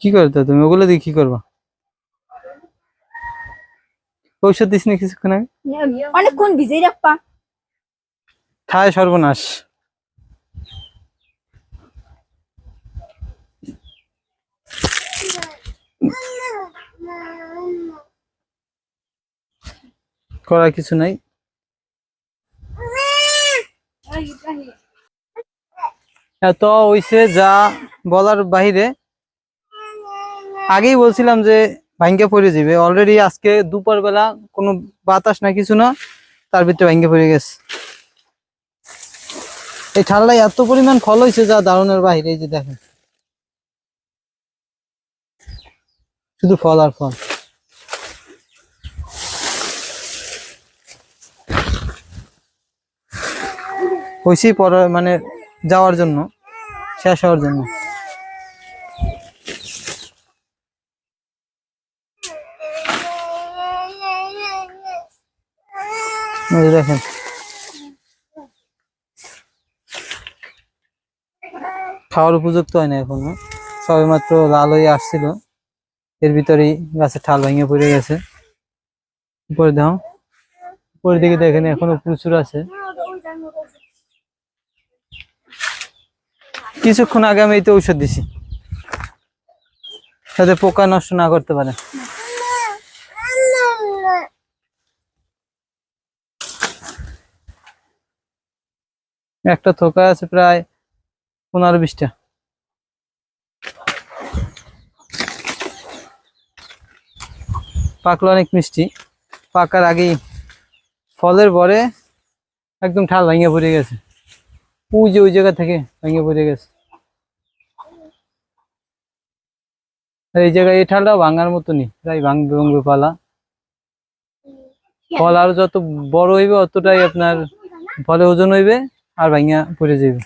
কি করতে তুমি? ওগুলো দিয়ে কি করবা? ঔষধ দিস না কিছুক্ষণ আগে? অনেকক্ষণ ভিজেই রাখবা। ঠায় সর্বনাশ। করার কিছু নাই। এত হইছে যা বলার বাইরে আগেই বলছিলাম যে ভাঙ্গে পড়ে যাবে। অলরেডি আজকে দুপুর বেলা কোনো বাতাস না, কিছু না, তার ভিতরে ভাঙ্গে পড়ে গেছে। এই ঠান্ডায় এত পরিমাণ ফল হয়েছে যা দারুণের এই যে দেখেন। শুধু ফল আর ফল। হয়েছি পরে মানে যাওয়ার জন্য, শেষ হওয়ার জন্য। এই দেখেন। খাওয়ার উপযুক্ত হয় না এখনও। সবে মাত্র লাল হয়ে আসছিল। এর ভিতরেই গাছের ঠাল ভেঙে পড়ে গেছে। উপরে দাও। উপরের দিকে দেখেন এখনও প্রচুর আছে। কিছুক্ষণ আগে আমি এইতে ঔষধ দিছি। যাতে পোকা নষ্ট না করতে পারে। একটা থোকা আছে প্রায় পনেরো বিশটা। পাকলো অনেক মিষ্টি। পাকার আগেই ফলের পরে একদম ঠাল ভেঙে পড়ে গেছে। ওই যে ওই জায়গা থেকে ভেঙে পড়ে গেছে। এই জায়গায় এই ঠালটা ভাঙার মতনই, প্রায় ভাঙবে ভাঙবে পালা। ফল আরও যত বড় হইবে, অতটাই আপনার ফলে ওজন হইবে। আর ভাইয়া পড়ে যাবে